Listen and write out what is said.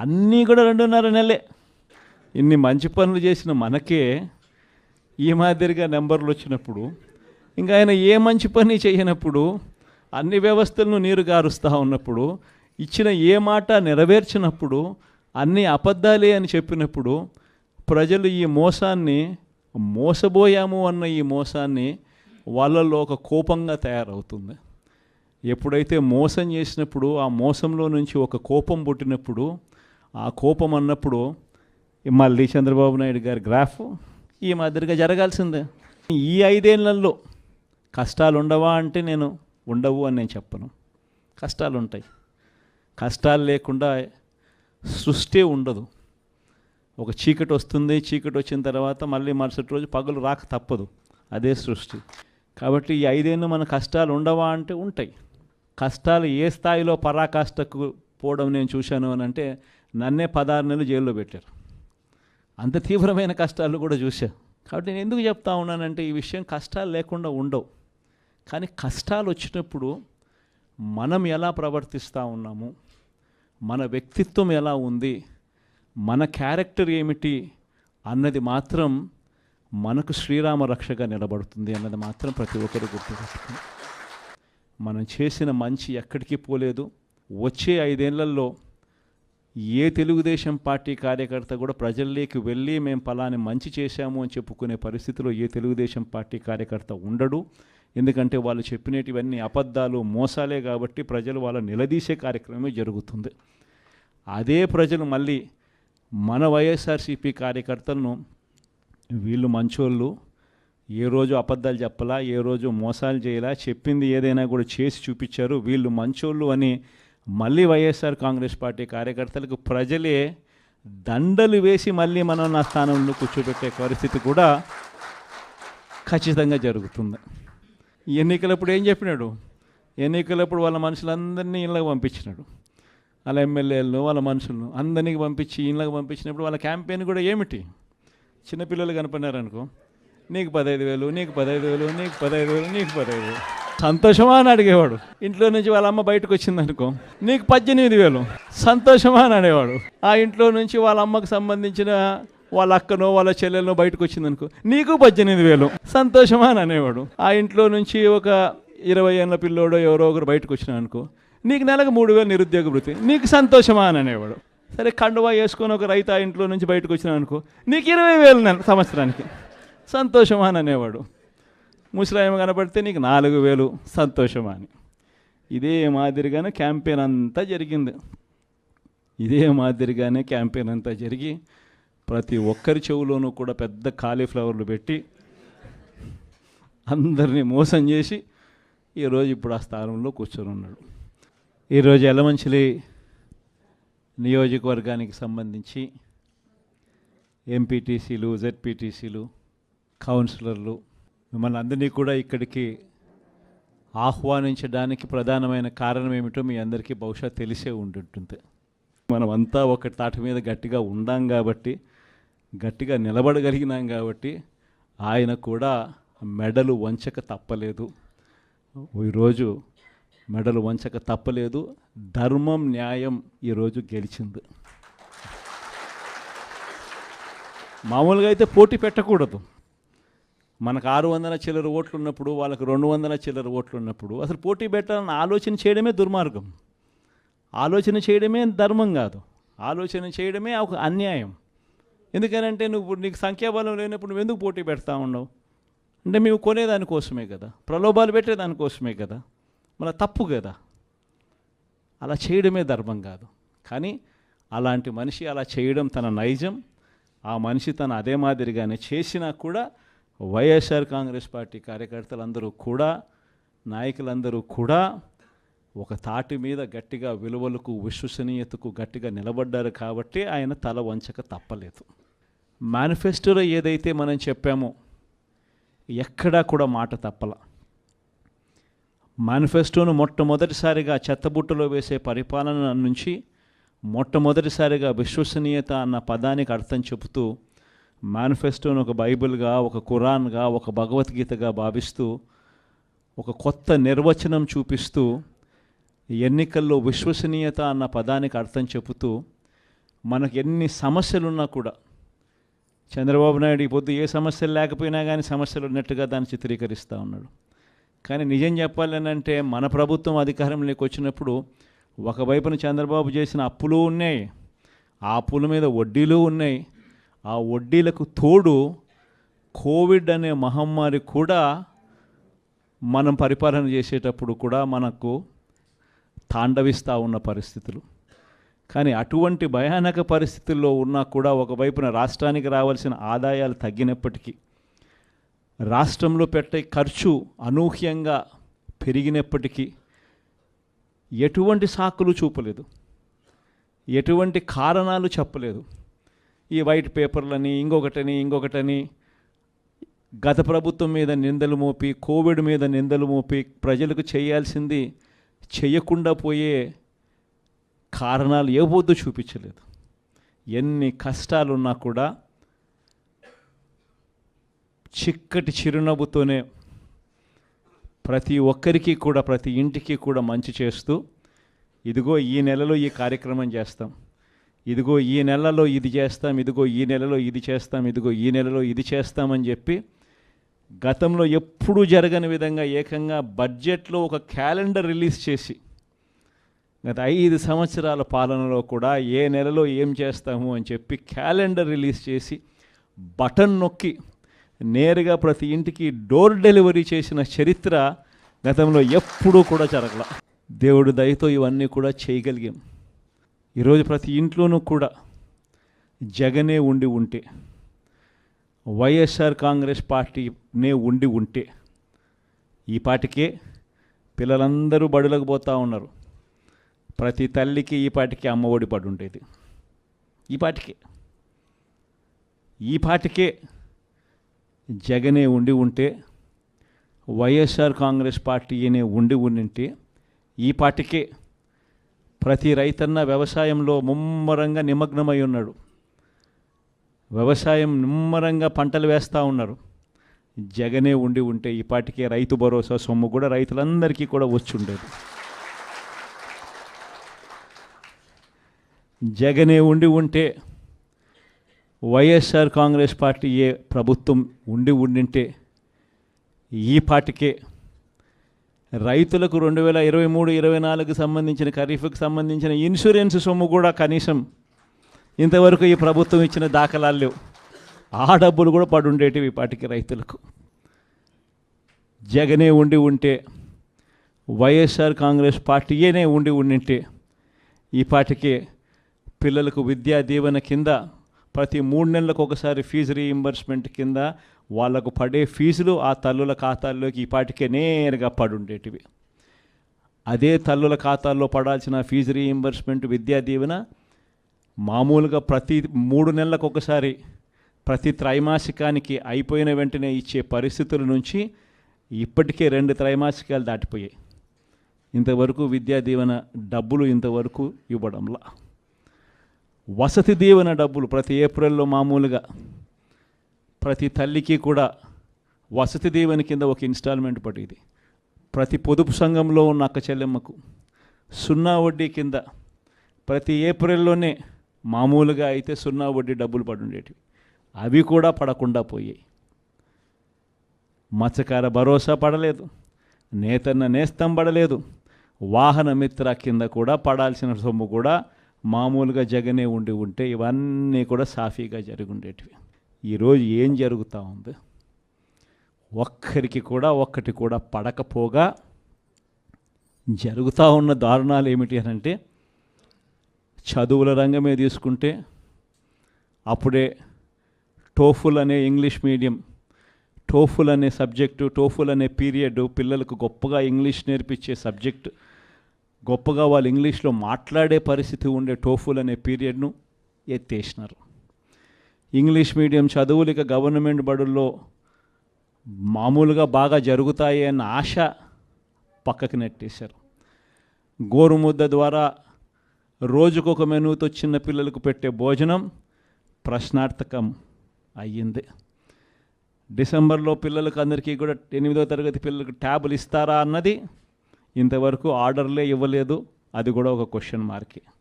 అన్నీ కూడా రెండున్నర నెలలే. ఇన్ని మంచి పనులు చేసిన మనకే ఈ మాదిరిగా నెంబర్లు వచ్చినప్పుడు ఇంకా ఆయన ఏ మంచి పని చేయనప్పుడు అన్ని వ్యవస్థలను నీరు గారుస్తూ ఉన్నప్పుడు ఇచ్చిన ఏ మాట నెరవేర్చినప్పుడు అన్ని అబద్ధాలే అని చెప్పినప్పుడు ప్రజలు ఈ మోసాన్ని మోసబోయాము అన్న ఈ మోసాన్ని వాళ్ళల్లో ఒక కోపంగా తయారవుతుంది. ఎప్పుడైతే మోసం చేసినప్పుడు ఆ మోసంలో నుంచి ఒక కోపం పుట్టినప్పుడు ఆ కోపం అన్నప్పుడు మళ్ళీ చంద్రబాబు నాయుడు గారి గ్రాఫ్ ఈ మాదిరిగా జరగాల్సిందే. ఈ ఐదేళ్ళలో కష్టాలు ఉండవా అంటే నేను ఉండవు అని నేను చెప్పను. కష్టాలు ఉంటాయి. కష్టాలు లేకుండా సృష్టి ఉండదు. ఒక చీకటి వస్తుంది చీకటి వచ్చిన తర్వాత మళ్ళీ మరుసటి రోజు పగులు రాక తప్పదు. అదే సృష్టి. కాబట్టి ఈ ఐదేళ్ళు మన కష్టాలు ఉండవా అంటే ఉంటాయి. కష్టాలు ఏ స్థాయిలో పరాకాష్ఠకు పోవడం నేను చూశాను అని అంటే నన్నే పదహారు నెలలు జైల్లో పెట్టారు. అంత తీవ్రమైన కష్టాలు కూడా చూశాను కాబట్టి నేను ఎందుకు చెప్తా ఉన్నానంటే ఈ విషయం కష్టాలు లేకుండా ఉండవు. కానీ కష్టాలు వచ్చినప్పుడు మనం ఎలా ప్రవర్తిస్తూ ఉన్నాము? మన వ్యక్తిత్వం ఎలా ఉంది? మన క్యారెక్టర్ ఏమిటి? అన్నది మాత్రం మనకు శ్రీరామ రక్షగా నిలబడుతుంది అన్నది మాత్రం ప్రతి ఒక్కరు గుర్తుపెట్టుకుని మనం చేసిన మంచి ఎక్కడికి పోలేదు. వచ్చే ఐదేళ్ళలో ఏ తెలుగుదేశం పార్టీ కార్యకర్త కూడా ప్రజల్లోకి వెళ్ళి మేము ఫలాన్ని మంచి చేశాము అని చెప్పుకునే పరిస్థితిలో ఏ తెలుగుదేశం పార్టీ కార్యకర్త ఉండడు. ఎందుకంటే వాళ్ళు చెప్పినటివన్నీ అబద్ధాలు మోసాలే కాబట్టి ప్రజలు వాళ్ళ నిలదీసే కార్యక్రమమే జరుగుతుంది. అదే ప్రజలు మళ్ళీ మన వైఎస్ఆర్సీపీ కార్యకర్తలను వీళ్ళు మంచోళ్ళు ఏ రోజు అబద్ధాలు చెప్పలా ఏ రోజు మోసాలు చేయలా చెప్పింది ఏదైనా కూడా చేసి చూపించారు. వీళ్ళు మంచోళ్ళు అని మళ్ళీ వైఎస్ఆర్ కాంగ్రెస్ పార్టీ కార్యకర్తలకు ప్రజలే దండలు వేసి మళ్ళీ మనం నా స్థానంలో కూర్చోబెట్టే పరిస్థితి కూడా ఖచ్చితంగా జరుగుతుంది. ఎన్నికలప్పుడు ఏం చెప్పినాడు? ఎన్నికలప్పుడు వాళ్ళ మనుషులందరినీ ఇళ్ళకి పంపించినాడు. వాళ్ళ ఎమ్మెల్యేలను వాళ్ళ మనుషులను అందరినీ పంపించి ఇళ్ళకి పంపించినప్పుడు వాళ్ళ క్యాంపెయిన్ కూడా ఏమిటి? చిన్నపిల్లలు కనపడినారనుకో నీకు పదహైదు వేలు నీకు పదహైదు వేలు నీకు పదహైదు వేలు నీకు పదహైదు వేలు. సంతోషమా అని అడిగేవాడు. ఇంట్లో నుంచి వాళ్ళ అమ్మ బయటకు వచ్చింది అనుకో నీకు పద్దెనిమిది వేలు సంతోషమా అని అనేవాడు. ఆ ఇంట్లో నుంచి వాళ్ళ అమ్మకు సంబంధించిన వాళ్ళ అక్కనో వాళ్ళ చెల్లెలనో బయటకు వచ్చింది అనుకో నీకు పద్దెనిమిది వేలు సంతోషమా అని అనేవాడు. ఆ ఇంట్లో నుంచి ఒక ఇరవై ఏళ్ళ పిల్లోడో ఎవరో ఒకరు బయటకు వచ్చినా అనుకో నీకు నెలకు మూడు వేలు నిరుద్యోగ వృత్తి నీకు సంతోషమా అని అనేవాడు. సరే కండువా వేసుకొని ఒక రైతు ఆ ఇంట్లో నుంచి బయటకు వచ్చినా అనుకో నీకు ఇరవై వేలు నెల సంవత్సరానికి సంతోషమా అని అనేవాడు. ముసలాయమ కనపడితే నీకు నాలుగు వేలు సంతోషమా అని. ఇదే మాదిరిగానే క్యాంపెయిన్ అంతా జరిగింది. ఇదే మాదిరిగానే క్యాంపెయిన్ అంతా జరిగి ప్రతి ఒక్కరి చెవులోనూ కూడా పెద్ద కాలీఫ్లవర్లు పెట్టి అందరినీ మోసం చేసి ఈరోజు ఇప్పుడు ఆ స్థానంలో కూర్చొని ఉన్నాడు. ఈరోజు ఎలమంచిలి నియోజకవర్గానికి సంబంధించి ఎంపీటీసీలు జెడ్పీటీసీలు కౌన్సిలర్లు మిమ్మల్ని అందరినీ కూడా ఇక్కడికి ఆహ్వానించడానికి ప్రధానమైన కారణం ఏమిటో మీ అందరికీ బహుశా తెలిసే ఉంటుంటుంది. మనమంతా ఒక తాటి మీద గట్టిగా ఉండాం కాబట్టి గట్టిగా నిలబడగలిగినాం కాబట్టి ఆయన కూడా మెడలు వంచక తప్పలేదు. ఈరోజు మెడలు వంచక తప్పలేదు. ధర్మం న్యాయం ఈరోజు గెలిచింది. మామూలుగా అయితే పోటీ పెట్టకూడదు. మనకు ఆరు వందల చిల్లర ఓట్లు ఉన్నప్పుడు వాళ్ళకి రెండు వందల చిల్లర ఓట్లు ఉన్నప్పుడు అసలు పోటీ పెట్టాలని ఆలోచన చేయడమే దుర్మార్గం. ఆలోచన చేయడమే ధర్మం కాదు. ఆలోచన చేయడమే ఒక అన్యాయం. ఎందుకనంటే నువ్వు ఇప్పుడు నీకు సంఖ్యాబలం లేనప్పుడు నువ్వు ఎందుకు పోటీ పెడతా ఉండవు అంటే మేము కొనేదానికోసమే కదా. ప్రలోభాలు పెట్టేదానికోసమే కదా. మన తప్పు కదా. అలా చేయడమే ధర్మం కాదు. కానీ అలాంటి మనిషి అలా చేయడం తన నైజం. ఆ మనిషి తను అదే మాదిరిగానే చేసినా కూడా వైఎస్ఆర్ కాంగ్రెస్ పార్టీ కార్యకర్తలందరూ కూడా నాయకులందరూ కూడా ఒక తాటి మీద గట్టిగా విలువలకు విశ్వసనీయతకు గట్టిగా నిలబడ్డారు కాబట్టి ఆయన తల వంచక తప్పలేదు. మేనిఫెస్టోలో ఏదైతే మనం చెప్పామో ఎక్కడా కూడా మాట తప్పల. మేనిఫెస్టోను మొట్టమొదటిసారిగా చెత్తబుట్టలో వేసే పరిపాలన నుంచి మొట్టమొదటిసారిగా విశ్వసనీయత అన్న పదానికి అర్థం చెబుతూ మేనిఫెస్టోను ఒక బైబిల్గా ఒక ఖురాన్గా ఒక భగవద్గీతగా భావిస్తూ ఒక కొత్త నిర్వచనం చూపిస్తూ ఎన్నికల్లో విశ్వసనీయత అన్న పదానికి అర్థం చెబుతూ మనకు ఎన్ని సమస్యలు ఉన్నా కూడా చంద్రబాబు నాయుడు ఈ పొద్దు ఏ సమస్యలు లేకపోయినా కానీ సమస్యలు ఉన్నట్టుగా దాన్ని చిత్రీకరిస్తూ ఉన్నాడు. కానీ నిజం చెప్పాలని అంటే మన ప్రభుత్వం అధికారంలోకి వచ్చినప్పుడు ఒకవైపున చంద్రబాబు చేసిన అప్పులు ఉన్నాయి ఆ అప్పుల మీద వడ్డీలు ఉన్నాయి ఆ వడ్డీలకు తోడు కోవిడ్ అనే మహమ్మారి కూడా మనం పరిపాలన చేసేటప్పుడు కూడా మనకు తాండవిస్తూ ఉన్న పరిస్థితులు. కానీ అటువంటి భయానక పరిస్థితుల్లో ఉన్నా కూడా ఒకవైపున రాష్ట్రానికి రావాల్సిన ఆదాయాలు తగ్గినప్పటికీ రాష్ట్రంలో పెట్టే ఖర్చు అనూహ్యంగా పెరిగినప్పటికీ ఎటువంటి సాకులు చూపలేదు. ఎటువంటి కారణాలు చెప్పలేదు. ఈ వైట్ పేపర్లని ఇంకొకటని ఇంకొకటని. గత ప్రభుత్వం మీద నిందలు మోపి కోవిడ్ మీద నిందలు మోపి ప్రజలకు చేయాల్సింది చేయకుండా పోయే కారణాలు ఏవద్దు చూపించలేదు. ఎన్ని కష్టాలున్నా కూడా చిక్కటి చిరునవ్వుతోనే ప్రతి ఒక్కరికి కూడా ప్రతి ఇంటికి కూడా మంచి చేస్తూ ఇదిగో ఈ నెలలో ఈ కార్యక్రమం చేస్తాం. ఇదిగో ఈ నెలలో ఇది చేస్తాం ఇదిగో ఈ నెలలో ఇది చేస్తాం ఇదిగో ఈ నెలలో ఇది చేస్తామని చెప్పి గతంలో ఎప్పుడూ జరగని విధంగా ఏకంగా బడ్జెట్లో ఒక క్యాలెండర్ రిలీజ్ చేసి గత ఐదు సంవత్సరాల పాలనలో కూడా ఏ నెలలో ఏం చేస్తాము అని చెప్పి క్యాలెండర్ రిలీజ్ చేసి బటన్ నొక్కి నేరుగా ప్రతి ఇంటికి డోర్ డెలివరీ చేసిన చరిత్ర గతంలో ఎప్పుడూ కూడా జరగల. దేవుడు దయతో ఇవన్నీ కూడా చేయగలిగాం. ఈరోజు ప్రతి ఇంట్లోనూ కూడా జగనే ఉండి ఉంటే వైఎస్ఆర్ కాంగ్రెస్ పార్టీనే ఉండి ఉంటే ఈ పాటికే పిల్లలందరూ బడులకు పోతూ ఉన్నారు. ప్రతి తల్లికి ఈ పాటికి అమ్మఒడి పడి ఉండేది. ఈ పాటికే. ఈ పాటికే జగనే ఉండి ఉంటే వైఎస్ఆర్ కాంగ్రెస్ పార్టీనే ఉండి ఉండింటే ఈ పాటికే ప్రతి రైతన్న వ్యవసాయంలో ముమ్మరంగా నిమగ్నమై ఉన్నాడు. వ్యవసాయం నిమ్మరంగా పంటలు వేస్తూ ఉన్నారు. జగనే ఉండి ఉంటే ఈ పాటికే రైతు భరోసా సొమ్ము కూడా రైతులందరికీ కూడా వచ్చిండేది. జగనే ఉండి ఉంటే వైఎస్ఆర్ కాంగ్రెస్ పార్టీ ఏ ప్రభుత్వం ఉండి ఉండింటే ఈ పాటికే రైతులకు రెండు వేల ఇరవై మూడు ఇరవై నాలుగు సంబంధించిన ఖరీఫ్కి సంబంధించిన ఇన్సూరెన్స్ సొమ్ము కూడా కనీసం ఇంతవరకు ఈ ప్రభుత్వం ఇచ్చిన దాఖలాలు లేవు. ఆ డబ్బులు కూడా పడి ఉండేటివి ఈ పాటికి రైతులకు. జగనే ఉండి ఉంటే వైఎస్ఆర్ కాంగ్రెస్ పార్టీయేనే ఉండి ఉండింటే ఈ పాటికి పిల్లలకు విద్యా దీవెన కింద ప్రతి మూడు నెలలకు ఒకసారి ఫీజు రీఇంబర్స్మెంట్ కింద వాళ్ళకు పడే ఫీజులు ఆ తల్లుల ఖాతాల్లోకి ఈ పాటికే నేరుగా పడుండేటివి. అదే తల్లుల ఖాతాల్లో పడాల్సిన ఫీజు రీఎంబర్స్మెంట్ విద్యా దీవెన మామూలుగా ప్రతి మూడు నెలలకు ఒకసారి ప్రతి త్రైమాసికానికి అయిపోయిన వెంటనే ఇచ్చే పరిస్థితుల నుంచి ఇప్పటికే రెండు త్రైమాసికాలు దాటిపోయాయి. ఇంతవరకు విద్యా దీవెన డబ్బులు ఇంతవరకు ఇవ్వడంలా. వసతి దీవెన డబ్బులు ప్రతి ఏప్రిల్లో మామూలుగా ప్రతి తల్లికి కూడా వసతి దీవెన కింద ఒక ఇన్స్టాల్మెంట్ పడేది. ప్రతి పొదుపు సంఘంలో ఉన్న అక్క చెల్లెమ్మకు సున్నా వడ్డీ కింద ప్రతి ఏప్రిల్లోనే మామూలుగా అయితే సున్నా వడ్డీ డబ్బులు పడుండేటివి అవి కూడా పడకుండా పోయాయి. మత్స్యకార భరోసా పడలేదు. నేతన్న నేస్తం పడలేదు. వాహన మిత్ర కింద కూడా పడాల్సిన సొమ్ము కూడా మామూలుగా జగనే ఉండి ఉంటే ఇవన్నీ కూడా సాఫీగా జరిగి ఉండేటివి. ఈరోజు ఏం జరుగుతూ ఉంది? ఒక్కరికి కూడా ఒక్కటి కూడా పడకపోగా జరుగుతూ ఉన్న దారుణాలు ఏమిటి అని అంటే చదువుల రంగమే తీసుకుంటే అప్పుడే టోఫుల్ అనే ఇంగ్లీష్ మీడియం టోఫుల్ అనే సబ్జెక్టు టోఫుల్ అనే పీరియడ్ పిల్లలకు గొప్పగా ఇంగ్లీష్ నేర్పించే సబ్జెక్ట్ గొప్పగా వాళ్ళు ఇంగ్లీష్లో మాట్లాడే పరిస్థితి ఉండే టోఫుల్ అనే పీరియడ్ను ఎత్తేసినారు. ఇంగ్లీష్ మీడియం చదువులు ఇక గవర్నమెంట్ బడుల్లో మామూలుగా బాగా జరుగుతాయి అన్న ఆశ పక్కకి నెట్టేశారు. గోరుముద్ద ద్వారా రోజుకొక మెనూతో చిన్న పిల్లలకు పెట్టే భోజనం ప్రశ్నార్థకం అయ్యింది. డిసెంబర్లో పిల్లలకు అందరికీ కూడా ఎనిమిదో తరగతి పిల్లలకు ట్యాబులు ఇస్తారా అన్నది ఇంతవరకు ఆర్డర్లే ఇవ్వలేదు. అది కూడా ఒక క్వశ్చన్ మార్కే.